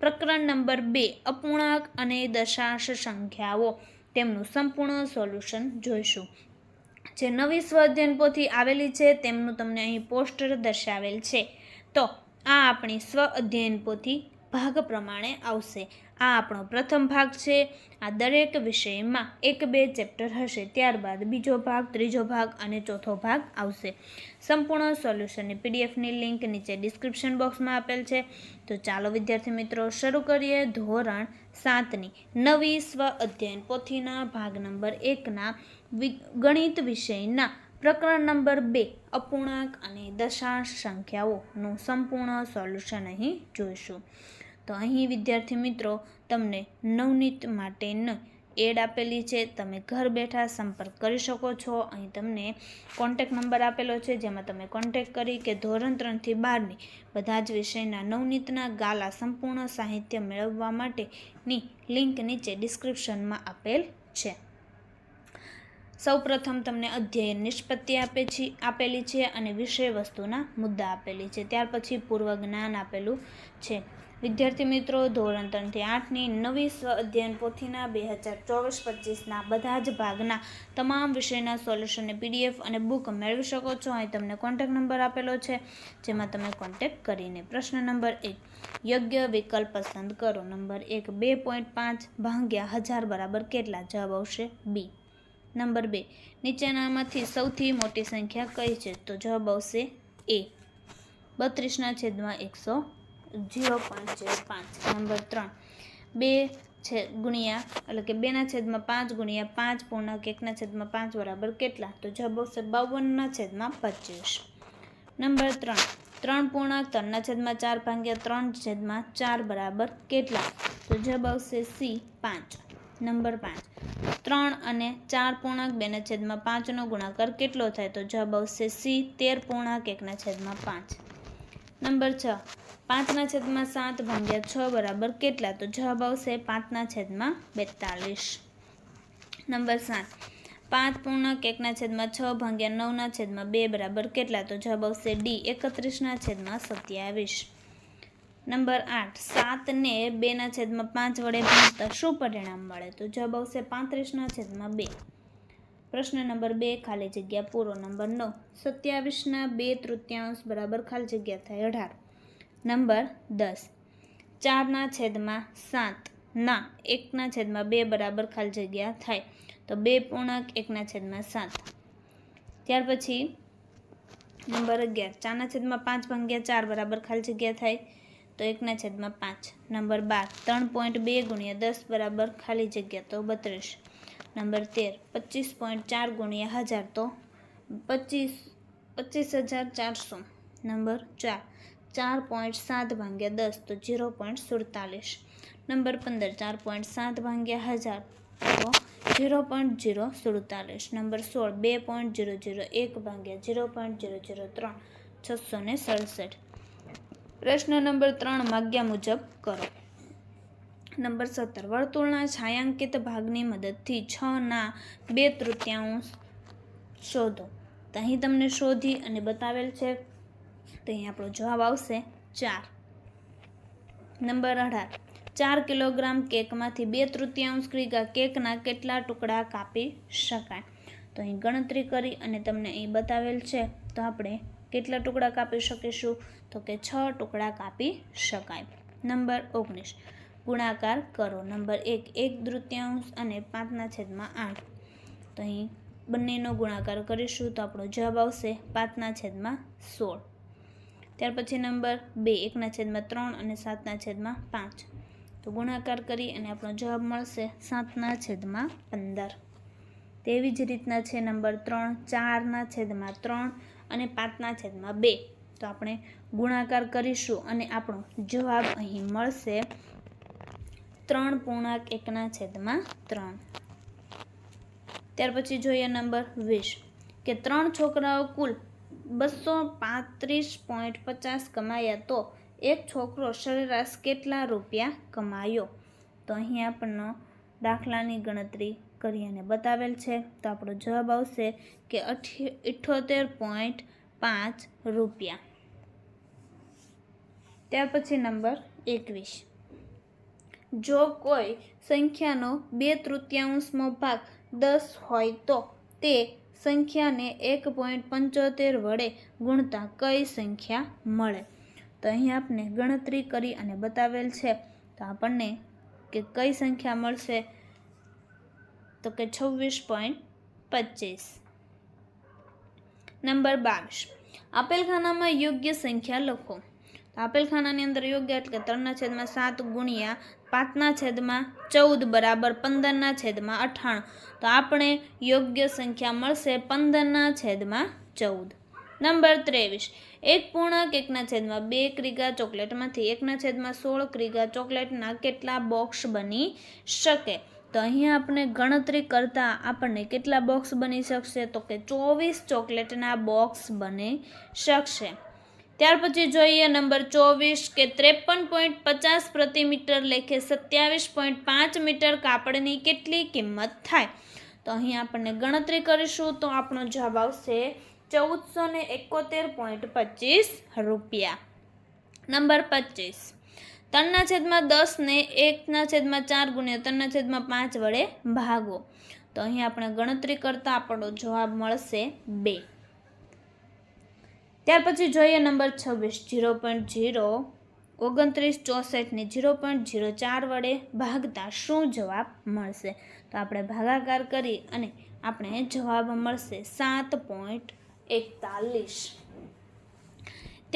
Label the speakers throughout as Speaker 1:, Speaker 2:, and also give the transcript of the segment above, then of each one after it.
Speaker 1: પ્રકરણ નંબર બે, અપૂર્ણાંક અને દશાંશ સંખ્યાઓ. તેમનું સંપૂર્ણ સોલ્યુશન જોઈશું. જે નવી સ્વ અધ્યયન પોથી આવેલી છે, તેમનું તમને અહીં પોસ્ટર દર્શાવેલ છે. તો, આ આપણી સ્વ અધ્યયન પોથી ભાગ પ્રમાણે આવશે. આ આપણો પ્રથમ ભાગ છે. આ દરેક વિષયમાં એક બે ચેપ્ટર હશે. ત્યારબાદ બીજો ભાગ, ત્રીજો ભાગ અને ચોથો ભાગ આવશે. સંપૂર્ણ સોલ્યુશનની પીડીએફની લિંક નીચે ડિસ્ક્રિપ્શન બોક્સમાં આપેલ છે. તો ચાલો, વિદ્યાર્થી મિત્રો, શરૂ કરીએ ધોરણ સાતની. નવી સ્વ અધ્યયન પોથીના ભાગ નંબર એકના ગણિત વિષયના પ્રકરણ નંબર બે, અપૂર્ણાંક અને દશાંશ સંખ્યાઓનું સંપૂર્ણ સોલ્યુશન અહીં જોઈશું. તો અહીં, વિદ્યાર્થી મિત્રો, તમને નવનીત માટેની એડ આપેલી છે. તમે ઘર બેઠા સંપર્ક કરી શકો છો. અહીં તમને કોન્ટેક નંબર આપેલો છે, જેમાં તમે કોન્ટેક કરી કે ધોરણ ત્રણથી બારની બધા જ વિષયના નવનીતના ગાલા સંપૂર્ણ સાહિત્ય મેળવવા માટેની લિંક નીચે ડિસ્ક્રિપ્શનમાં આપેલ છે. સૌપ્રથમ તમને અધ્યયન નિષ્પત્તિ આપે છે, આપેલી છે અને વિષય વસ્તુના મુદ્દા આપેલી છે. ત્યાર પછી પૂર્વ જ્ઞાન આપેલું છે. વિદ્યાર્થી મિત્રો, ધોરણ ત્રણથી આઠની નવી સ્વ અધ્યયન પોથીના બે હજાર ચોવીસ પચીસના બધા જ ભાગના તમામ વિષયના સોલ્યુશનને પીડીએફ અને બુક મેળવી શકો છો. અહીં તમને કોન્ટેક નંબર આપેલો છે, જેમાં તમે કોન્ટેક્ટ કરીને પ્રશ્ન નંબર એક, યોગ્ય વિકલ્પ પસંદ કરો. નંબર એક, બે પોઈન્ટ પાંચ ભાંગ્યા હજાર બરાબર કેટલા? જવાબ આવશે બી. નંબર બે. નીચેનામાંથી સૌથી મોટી સંખ્યા કઈ છે? તો જવાબ આવશે એ. બત્રીસના છેદમાં એકસો ઝીરો પોઈન્ટ છે પાંચ. નંબર ત્રણ. બે છે ગુણ્યા, એટલે કે બેના છેદમાં પાંચ ગુણ્યા પાંચ પૂર્ણાંક એકના છેદમાં પાંચ બરાબર કેટલા? તો જવાબ આવશે બાવનના છેદમાં પચીસ. નંબર ત્રણ. ત્રણ પૂર્ણાંક ત્રણના છેદમાં ચાર ભાગ્યા ત્રણ છેદમાં ચાર બરાબર કેટલા? તો જવાબ આવશે સી પાંચ. નંબર પાંચ. ત્રણ અને ચાર પૂર્ણાંક બેના છેદમાં પાંચનો ગુણાકાર કેટલો થાય તો જવાબ આવશે સી, તેર પૂર્ણાંક એકના છેદમાં પાંચ. નંબર છ પાંચના છેદમાં સાત ભાગ્યા છ બરાબર કેટલા? તો જવાબ આવશે પાંચના છેદમાં બેતાલીસ. નંબર સાત, પાંચ પૂર્ણાંક એકના છેદમાં છ ભાગ્યા નવના છેદમાં બે બરાબર કેટલા? તો જવાબ આવશે ડી એકત્રીસના છેદમાં સત્યાવીસ. નંબર આઠ સાતને બેના છેદમાં પાંચ વડે ભાગતા શું પરિણામ મળે? તો જવાબ આવશે પાંત્રીસના છેદમાં બે. પ્રશ્ન નંબર બે, ખાલી જગ્યા પૂરો. નંબર નવ સત્યાવીસના બે તૃતીયાંશ બરાબર ખાલી જગ્યા થાય અઢાર. નંબર દસ ચારના છેદમાં સાત, ના એકના છેદમાં બે બરાબર ખાલી જગ્યા થાય. તો બે પૂર્ણાંક એકના છેદમાં સાત. ત્યાર પછી નંબર અગિયાર ચારના છેદમાં પાંચ ભાગ્યા ચાર બરાબર ખાલી જગ્યા થાય. તો એકના છેદમાં પાંચ. નંબર બાર, ત્રણ પોઈન્ટ બે ગુણ્યા દસ બરાબર ખાલી જગ્યા તો બત્રીસ. નંબર તેર, પચીસ પોઈન્ટ ચાર ગુણ્યા હજાર તો પચીસ પચીસ હજાર ચારસો. નંબર ચાર ચાર પોઈન્ટ સાત ભાગ્યા દસ તો ઝીરો પોઈન્ટ સુડતાલીસ. નંબર પંદર, ચાર પોઈન્ટ સાત ભાગ્યા હજાર તો ઝીરો પોઈન્ટ ઝીરો સુડતાલીસ. નંબર સોળ, બે પોઈન્ટ ઝીરો ઝીરો એક ભાગ્યા ઝીરો પોઈન્ટ ઝીરો ઝીરો ત્રણ, છસો ને સડસઠ. પ્રશ્ન નંબર ત્રણ માગ્યા મુજબ કરો. નંબર સત્તર, વર્તુળના છાયાંકિત ભાગની મદદથી છ ના બે તૃતીયાંશ શોધો. અહીં તમને શોધી અને બતાવેલ છે. તો અહીં આપણો જવાબ આવશે ચાર. નંબર અઢાર, ચાર કિલોગ્રામ કેકમાંથી બે તૃતીયાંશ ક્રિગા કેકના કેટલા ટુકડા કાપી શકાય? તો અહીં ગણતરી કરી અને તમને અહીં બતાવેલ છે. તો આપણે કેટલા ટુકડા કાપી શકીશું? તો કે છ ટુકડા કાપી શકાય. નંબર ઓગણીસ. ગુણાકાર કરો. નંબર એક એક તૃતીયાંશ અને પાંચના છેદમાં આઠ. તો અહીં બંનેનો ગુણાકાર કરીશું તો આપણો જવાબ આવશે પાંચના છેદમાં સોળ. ત્યાર પછી નંબર બે, એકના છેદમાં ત્રણ અને સાતના છેદમાં પાંચ. તો ગુણાકાર કરી અને આપણો જવાબ મળશે સાતના છેદમાં પંદર. તેવી જ રીતના છે નંબર ત્રણ, ચારના છેદમાં ત્રણ અને પાંચના છેદમાં બે. તો આપણે ગુણાકાર કરીશું અને આપણો જવાબ અહીં મળશે ત્રણ પૂર્ણાંક એકના છેદમાં ત્રણ. ત્યાર પછી જોઈએ નંબર વીસ, કે ત્રણ છોકરાઓ કુલ બસો પાંત્રીસ પોઈન્ટ પચાસ કમાયા તો એક છોકરો સરેરાશ કેટલા રૂપિયા કમાયો? તો અહીં આપણનો દાખલાની ગણતરી કરી અને બતાવેલ છે. તો આપણો જવાબ આવશે કે અઠી ઇઠ્ઠોતેર પોઈન્ટ પાંચ રૂપિયા. ત્યાર પછી નંબર એકવીસ. જો કોઈ સંખ્યાનો બે તૃતીયાંશમો ભાગ દસ હોય તો તે સંખ્યાને એક પોઈન્ટ પંચોતેર વડે ગુણતા કઈ સંખ્યા મળે? તો અહીં આપણે ગણતરી કરી અને બતાવેલ છે. તો આપણને કે કઈ સંખ્યા મળશે? તો કે છવ્વીસ પોઈન્ટ પચીસ. નંબર બાવીસ. આપેલ ખાનામાં યોગ્ય સંખ્યા લખો. આપેલ ખાનાની અંદર યોગ્ય એટલે ત્રણના છેદમાં સાત ગુણ્યા પાંચના છેદમાં ચૌદ બરાબર પંદરના છેદમાં અઠાણું. તો આપણે યોગ્ય સંખ્યા મળશે પંદરના છેદમાં ચૌદ. નંબર ત્રેવીસ. એક પૂર્ણાંક એકના છેદમાં બે ક્રિગા ચોકલેટમાંથી એકના છેદમાં સોળ ક્રિગા ચોકલેટના કેટલા બોક્સ બની શકે? તો અહીંયા આપણે ગણતરી કરતાં આપણને કેટલા બોક્સ બની શકશે? તો કે ચોવીસ ચોકલેટના બોક્સ બની શકશે. ત્યાર પછી જોઈએ નંબર ચોવીસ કે ત્રેપન પોઈન્ટ પચાસ પ્રતિ મીટર લેખે સત્યાવીસ પોઈન્ટ પાંચ મીટર કાપડની કેટલી કિંમત થાય? તો અહીં આપણને ગણતરી કરીશું તો આપણો જવાબ આવશે ચૌદસો ને એકોતેર પોઈન્ટ પચીસ રૂપિયા. નંબર પચીસ. ત્રણના છેદમાં દસને એકના છેદમાં ચાર ગુણ્યા ત્રણના છેદમાં પાંચ વડે ભાગો. તો અહીં આપણે ગણતરી કરતાં આપણો જવાબ મળશે બે. ત્યાર પછી જોઈએ નંબર છવ્વીસ, જીરો પોઈન્ટ જીરો, ઓગણત્રીસ ચોસઠને જીરો પોઈન્ટ જીરો ચાર વડે ભાગતા શું જવાબ મળશે? તો આપણે ભાગાકાર કરી અને આપણે જવાબ મળશે સાત પોઈન્ટ એકતાલીસ.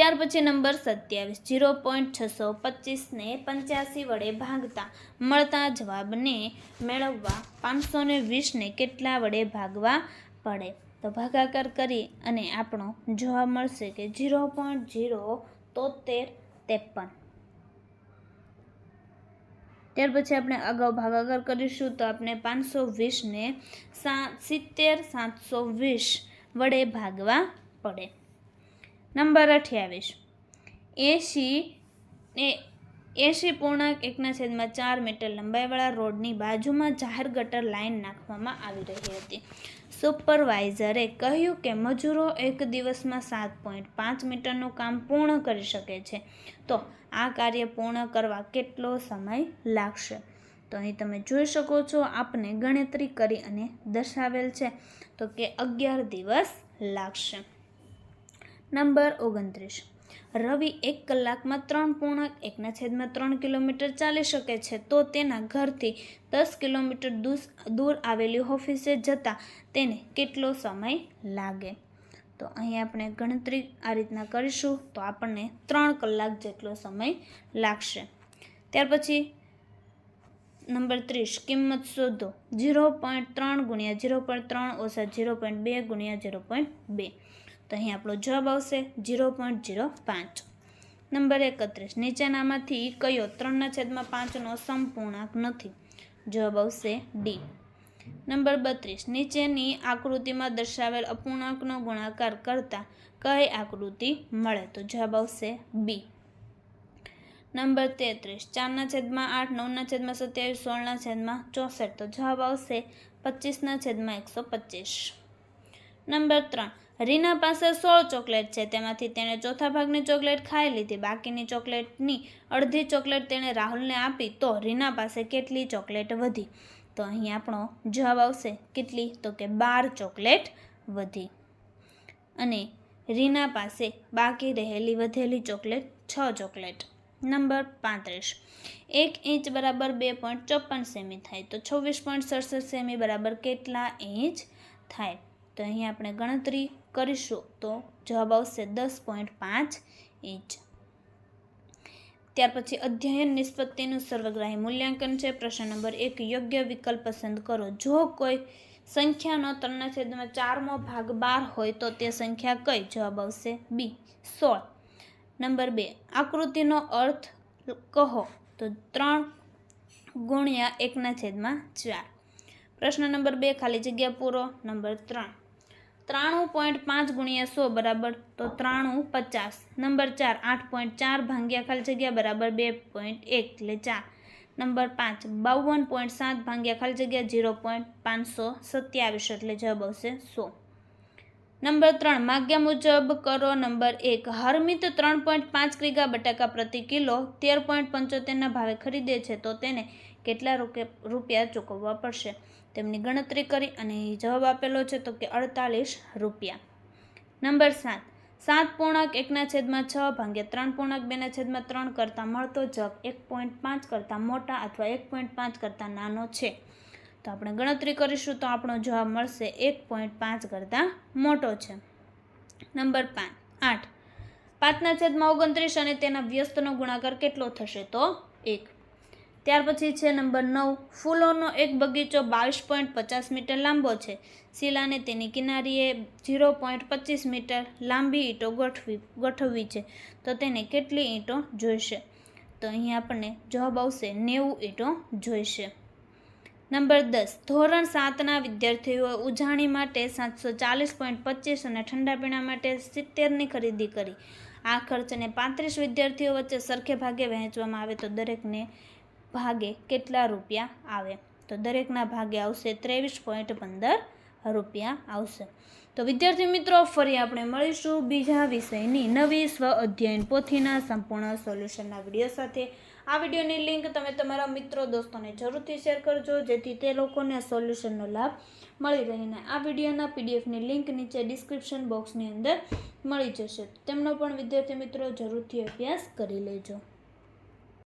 Speaker 1: ત્યાર પછી નંબર સત્યાવીસ, જીરો પોઈન્ટ છસો પચીસને પંચ્યાસી વડે ભાગતા મળતા જવાબને મેળવવા પાંચસો ને વીસને કેટલા વડે ભાગવા પડે? તો ભાગાકાર કરી અને આપણો જવાબ મળશે કે જીરો પોઈન્ટ જીરો તોતેર ત્રેપન. ત્યાર પછી આપણે અગાઉ ભાગાકાર કરીશું તો આપણે પાંચસો વીસને સાત સિત્તેર, સાતસો વીસ વડે ભાગવા પડે. નંબર અઠ્યાવીસ. એંશી, એ, એંશી પૂર્ણાંક એકના છેદમાં ચાર મીટર લંબાઈવાળા રોડની બાજુમાં જાહેર ગટર લાઇન નાખવામાં આવી રહી હતી. સુપરવાઇઝરે કહ્યું કે મજૂરો એક દિવસમાં સાત પોઈન્ટ પાંચ મીટરનું કામ પૂર્ણ કરી શકે છે. તો આ કાર્ય પૂર્ણ કરવા કેટલો સમય લાગશે? તો અહીં તમે જોઈ શકો છો, આપને ગણતરી કરી અને દર્શાવેલ છે તો કે અગિયાર દિવસ લાગશે. નંબર ઓગણત્રીસ. રવિ એક કલાકમાં ત્રણ પૂર્ણાંક, એકના છેદમાં ત્રણ કિલોમીટર ચાલી શકે છે, તો તેના ઘરથી દસ કિલોમીટર દૂર આવેલી ઓફિસે જતાં તેને કેટલો સમય લાગે? તો અહીં આપણે ગણતરી આ રીતના કરીશું, તો આપણને ત્રણ કલાક જેટલો સમય લાગશે. ત્યાર પછી નંબર ત્રીસ, કિંમત શોધો. ઝીરો પોઈન્ટ ત્રણ ગુણ્યા ઝીરો પોઈન્ટ ત્રણ ઓછા ઝીરો પોઈન્ટ બે ગુણ્યા ઝીરો પોઈન્ટ બે. તો અહીં આપણો જવાબ આવશે ઝીરો પોઈન્ટ ઝીરો પાંચ. નંબર એકત્રીસ, નીચેનામાંથી કયો ત્રણના છેદમાં પાંચનો સંપૂર્ણાંક નથી? જવાબ આવશે ડી નંબર બત્રીસ, નીચેની આકૃતિમાં દર્શાવેલ અપૂર્ણાંકનો ગુણાકાર કરતા કઈ આકૃતિ મળે? તો જવાબ આવશે બી નંબર તેત્રીસ, ચારના છેદમાં આઠ, નવના છેદમાં સત્યાવીસ, સોળના છેદમાં ચોસઠ. તો જવાબ આવશે પચીસના છેદમાં એકસો પચીસ. નંબર ત્રણ, રીના પાસે સોળ ચોકલેટ છે. તેમાંથી તેણે ચોથા ભાગની ચોકલેટ ખાઈ લીધી. બાકીની ચોકલેટની અડધી ચોકલેટ તેણે રાહુલને આપી. તો રીના પાસે કેટલી ચોકલેટ વધી? તો અહીં આપણો જવાબ આવશે કેટલી? તો કે બાર ચોકલેટ વધી. અને રીના પાસે બાકી રહેલી વધેલી ચોકલેટ છ ચોકલેટ. નંબર પાંત્રીસ. એક ઇંચ બરાબર બે પોઈન્ટ ચોપન સેમી થાય. તો છવ્વીસ પોઈન્ટ સડસઠ સેમી બરાબર કેટલા ઇંચ થાય? તો અહીં આપણે ગણતરી કરીશું તો જવાબ આવશે દસ પોઈન્ટ પાંચ ઇંચ. ત્યાર પછી અધ્યયન નિષ્પત્તિનું સર્વગ્રાહી મૂલ્યાંકન છે. પ્રશ્ન નંબર એક, યોગ્ય વિકલ્પ પસંદ કરો. જો કોઈ સંખ્યાનો ત્રણના છેદમાં ચારમો ભાગ બાર હોય તો તે સંખ્યા કઈ? જવાબ આવશે બી, સોળ. નંબર બે, આકૃતિનો અર્થ કહો તો ત્રણ ગુણ્યા એકના છેદમાં ચાર. પ્રશ્ન નંબર બે, ખાલી જગ્યા પૂરો. નંબર ત્રણ, ત્રાણું પોઈન્ટ પાંચ ગુણ્યા સો બરાબર તો ત્રાણું પચાસ. નંબર ચાર, આઠ પોઈન્ટ ચાર ભાંગ્યા ખાલી જગ્યા બરાબર બે પોઈન્ટ એક, એટલે ચાર. નંબર પાંચ, બાવન પોઈન્ટ સાત ભાંગ્યા ખાલી જગ્યા ઝીરો પોઈન્ટ પાંચસો સત્યાવીસ, એટલે જવાબ આવશે સો. નંબર ત્રણ, માગ્યા મુજબ કરો નંબર એક. હરમિત ત્રણ પોઈન્ટ પાંચ ક્રિગા બટાકા પ્રતિ કિલો તેર પોઈન્ટ પંચોતેરના ભાવે ખરીદે છે, તો તેને કેટલા રૂપિયા ચૂકવવા પડશે? તેમની ગણતરી કરી અને જવાબ આપેલો છે તો કે અડતાલીસ રૂપિયા. નંબર સાત સાત પૂર્ણાંક એકના છેદમાં છ ભાગ્યા ત્રણ પૂર્ણાંક બેના છેદમાં ત્રણ કરતાં મળતો જગ એક પોઈન્ટ પાંચ કરતાં મોટા અથવા એક પોઈન્ટ પાંચ કરતાં નાનો છે. તો આપણે ગણતરી કરીશું તો આપણો જવાબ મળશે એક પોઈન્ટ પાંચ કરતાં મોટો છે. નંબર પાંચ, આઠ. પાંચના છેદમાં ઓગણત્રીસ અને તેના વ્યસ્તનો ગુણાકાર કેટલો થશે તો એક. ત્યાર પછી છે નંબર નવ, ફૂલોનો એક બગીચો બાવીસ પોઈન્ટ પચાસ મીટર લાંબો છે. શીલાને તેની કિનારીએ ઝીરો પોઈન્ટ પચીસ મીટર લાંબી ઈંટો ગોઠવી, ગોઠવવી છે. તો તેને કેટલી ઈંટો જોઈશે? તો અહીં આપણને જવાબ આવશે નેવું ઈંટો જોઈશે. નંબર દસ, ધોરણ સાતના વિદ્યાર્થીઓએ ઉજાણી માટે સાતસો ચાલીસ પોઈન્ટ પચીસ અને ઠંડા પીણા માટે સિત્તેરની ખરીદી કરી. આ ખર્ચને પાંત્રીસ વિદ્યાર્થીઓ વચ્ચે સરખે ભાગે વહેંચવામાં આવે તો દરેકને ભાગે કેટલા રૂપિયા આવે? તો દરેકના ભાગે આવશે ત્રેવીસ પોઈન્ટ પંદર રૂપિયા આવશે. તો વિદ્યાર્થી મિત્રો, ફરી આપણે મળીશું બીજા વિષયની નવી સ્વ અધ્યયન પોથીના સંપૂર્ણ સોલ્યુશનના વીડિયો સાથે. આ વિડીયોની લિંક તમે તમારા મિત્રો દોસ્તોને જરૂરથી શેર કરજો, જેથી તે લોકોને સોલ્યુશનનો લાભ મળી રહીને આ વિડીયોના પીડીએફની લિંક નીચે ડિસ્ક્રિપ્શન બોક્સની અંદર મળી જશે. તેમનો પણ વિદ્યાર્થી મિત્રો જરૂરથી અભ્યાસ કરી લેજો.